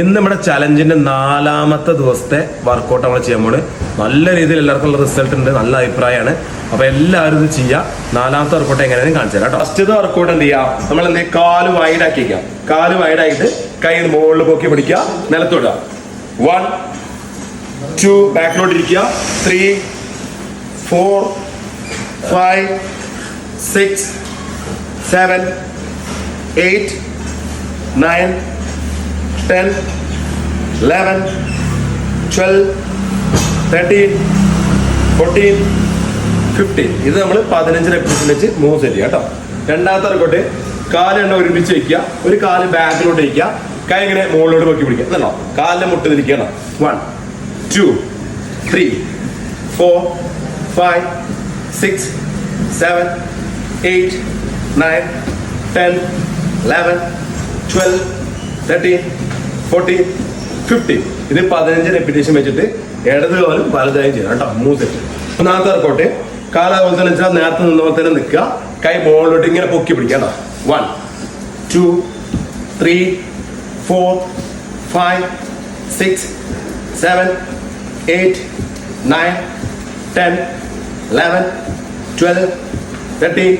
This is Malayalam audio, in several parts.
ഇന്ന് നമ്മുടെ ചലഞ്ചിന്റെ നാലാമത്തെ ദിവസത്തെ വർക്കൗട്ട് നമ്മൾ ചെയ്യാൻ പോണ്. നല്ല രീതിയിൽ എല്ലാവർക്കും റിസൾട്ട് ഉണ്ട് നല്ല അഭിപ്രായമാണ്. അപ്പൊ എല്ലാവരും ഇത് ചെയ്യാം. നാലാമത്തെ വർക്കൗട്ട് എങ്ങനെയാണ് കാണിച്ചു തരാം ഫസ്റ്റ് വർക്കൗട്ട് എന്ത് ചെയ്യാം? നമ്മൾ എന്ത് കാൽ വൈഡ് ആക്കിക്കാം കാൽ വൈഡ് ആയിട്ട് കൈ മുകളിൽ പൊക്കി പിടിക്കുക. നിലത്തോടുക വൺ ടു ബാക്കിലോട്ട് ഇരിക്കുക. Three four five six seven eight nine ten eleven twelve thirteen fourteen fifteen ഇത് നമ്മൾ പതിനഞ്ച് റെപ്പിറ്റേഷൻ വെച്ച് മൂവ് സെറ്റ് ചെയ്യാം കേട്ടോ. രണ്ടാമത്തെ റെക്കോട്ട് കാൽ എണ്ണ ഒരുമിച്ച് വയ്ക്കുക ഒരു കാൽ ബാക്കിലോട്ട് വയ്ക്കുക കൈ ഇങ്ങനെ മുകളിലോട്ട് പൊക്കി പിടിക്കുക. എന്നല്ലോ കാലിനെ മുട്ട് തിരിക്കണം one two three four five six seven eight nine ten eleven twelve thirteen fourteen fifty ഇത് പതിനഞ്ച് റെപ്പിറ്റേഷൻ വെച്ചിട്ട് ഇടത് കാലും വലതായും ചെയ്യണം. കേട്ടോ മൂന്ന് സെറ്റ് ഒന്നാമത്തെ വർക്കൗട്ട് കാല അതുപോലെ വെച്ചാൽ നേരത്തെ നിന്നപ്പോൾ തന്നെ നിൽക്കുക. കൈ മുകളിലോട്ട് ഇങ്ങനെ പൊക്കി പിടിക്കുക കേട്ടോ. One two three four five six seven eight nine ten eleven twelve thirteen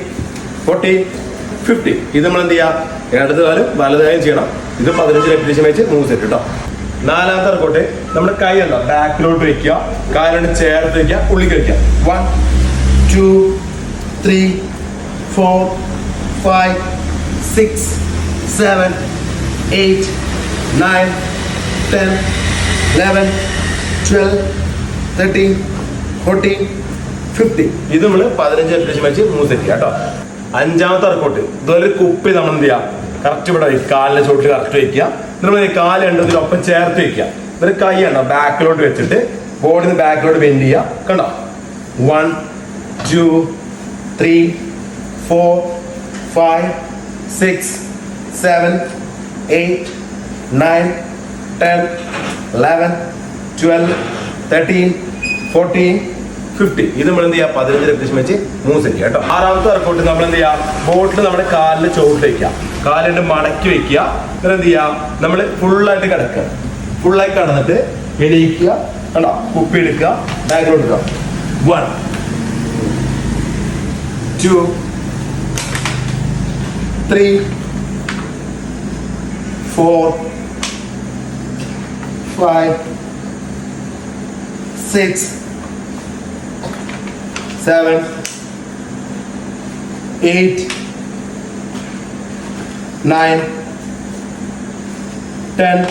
fourteen fifteen ഇത് നമ്മൾ എന്ത് ചെയ്യുക? ഇടത് കാലം വലുതായും ചെയ്യണം. ഇത് പതിനഞ്ച് റെപ്പിറ്റേഷൻ വെച്ച് മൂന്ന് സെറ്റ് കേട്ടോ നാലാമത്തെ റിക്കോട്ടെ നമ്മുടെ കൈ അല്ല ബാക്കിലോട്ട് വെക്കുക. കാലുകൊണ്ട് ചേർത്ത് വെക്കുക. ഉള്ളിൽ വെക്കുക. One two three four five six seven eight nine ten eleven twelve thirteen fourteen fifteen ഇത് നമ്മൾ പതിനഞ്ച് റെപ്പിറ്റേഷൻ വെച്ച് മൂന്ന് സെറ്റ് കേട്ടോ. അഞ്ചാമത്തെ വർക്കൗട്ട് ഇതുപോലെ കുപ്പി നമ്മൾ എന്ത് ചെയ്യാം? കറക്റ്റ് ഇവിടെ വയ്ക്കുക കാലിന്റെ ചോട്ടിൽ കറക്റ്റ് വയ്ക്കുക നമ്മൾ കാൽ രണ്ടതിനൊപ്പം ചേർത്ത് വെക്കുക. എന്നിട്ട് കൈ ഉണ്ടോ ബാക്കിലോട്ട് വെച്ചിട്ട് ബോഡിന്ന് ബാക്കിലോട്ട് ബെൻഡ് ചെയ്യുക. കണ്ടോ? One two three four five six seven eight nine ten eleven twelve thirteen fourteen fifty ഇത് നമ്മൾ എന്ത് ചെയ്യുക? പതിനഞ്ച് ലക്ഷം വെച്ച് മൂന്ന് സെറ്റ് കേട്ടോ? ആറാമത്തെ വർക്കൗട്ട് നമ്മൾ എന്ത് ചെയ്യുക? ബോട്ടിൽ നമ്മുടെ കാലിൽ ചോട്ടിൽ വെക്കുക. കാലിട്ട് മടക്കി വെക്കുക. എന്നിട്ട് എന്ത് ചെയ്യാം? നമ്മൾ ഫുള്ളായിട്ട് കിടക്കുക. ഫുള്ളായി കിടന്നിട്ട് എണീക്കുക. കണ്ടോ? കുപ്പി എടുക്കുക. ബാഗ് കൊടുക്കുക. One two three four five six seven eight 9, 10,